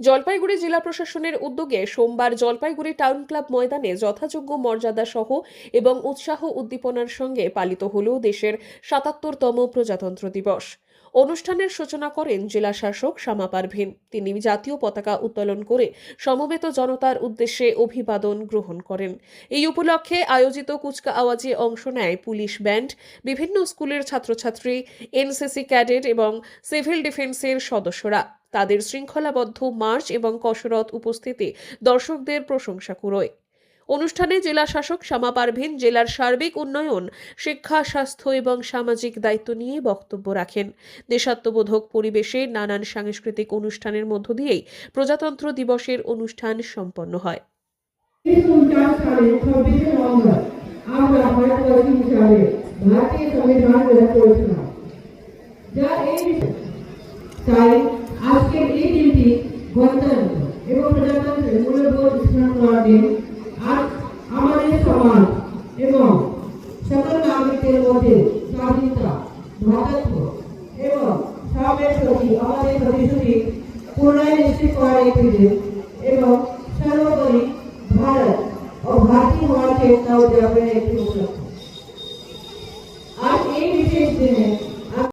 জলপাইগুড়ি জেলা প্রশাসনের উদ্যোগে সোমবার জলপাইগুড়ি টাউন ক্লাব ময়দানে যথাযোগ্য মর্যাদা সহ এবং উৎসাহ উদ্দীপনার সঙ্গে পালিত হল দেশের সাতাত্তরতম প্রজাতন্ত্র দিবস। অনুষ্ঠানের সূচনা করেন জেলা শাসক শ্যামা পারভিন। তিনি জাতীয় পতাকা উত্তোলন করে সমবেত জনতার উদ্দেশ্যে অভিবাদন গ্রহণ করেন। এই উপলক্ষে আয়োজিত কুচকা আওয়াজে অংশ নেয় পুলিশ ব্যান্ড, বিভিন্ন স্কুলের ছাত্রছাত্রী, এনসিসি ক্যাডেট এবং সিভিল ডিফেন্সের সদস্যরা। তাদের শৃঙ্খলাবদ্ধ মার্চ এবং কসরত উপস্থিতি দর্শকদের প্রশংসা কুড়োয়। অনুষ্ঠানে জেলা শাসক শ্যামা পারভিন, জেলার সার্বিক উন্নয়ন, শিক্ষা, স্বাস্থ্য এবং সামাজিক দায়িত্ব নিয়ে বক্তব্য রাখেন। দেশাত্মবোধক পরিবেশে নানান সাংস্কৃতিক অনুষ্ঠানের মধ্য দিয়েই প্রজাতন্ত্র দিবসের অনুষ্ঠান সম্পন্ন হয়। আমরা ভারতীয় সংবিধান गणतंत्र एवं प्रजातंत्र मूलभूत स्मरण आज हमारे समाज एवं सकल नागरिकों मध्य स्वाधीनता भ्रातृत्व एवं समावेश हमारे प्रतिश्रुति पूर्ण निश्चित कराई एवं सर्वोपरि भारत और भारतीय होने की चेतना उद्यापन एक आज एक विशेष दिन है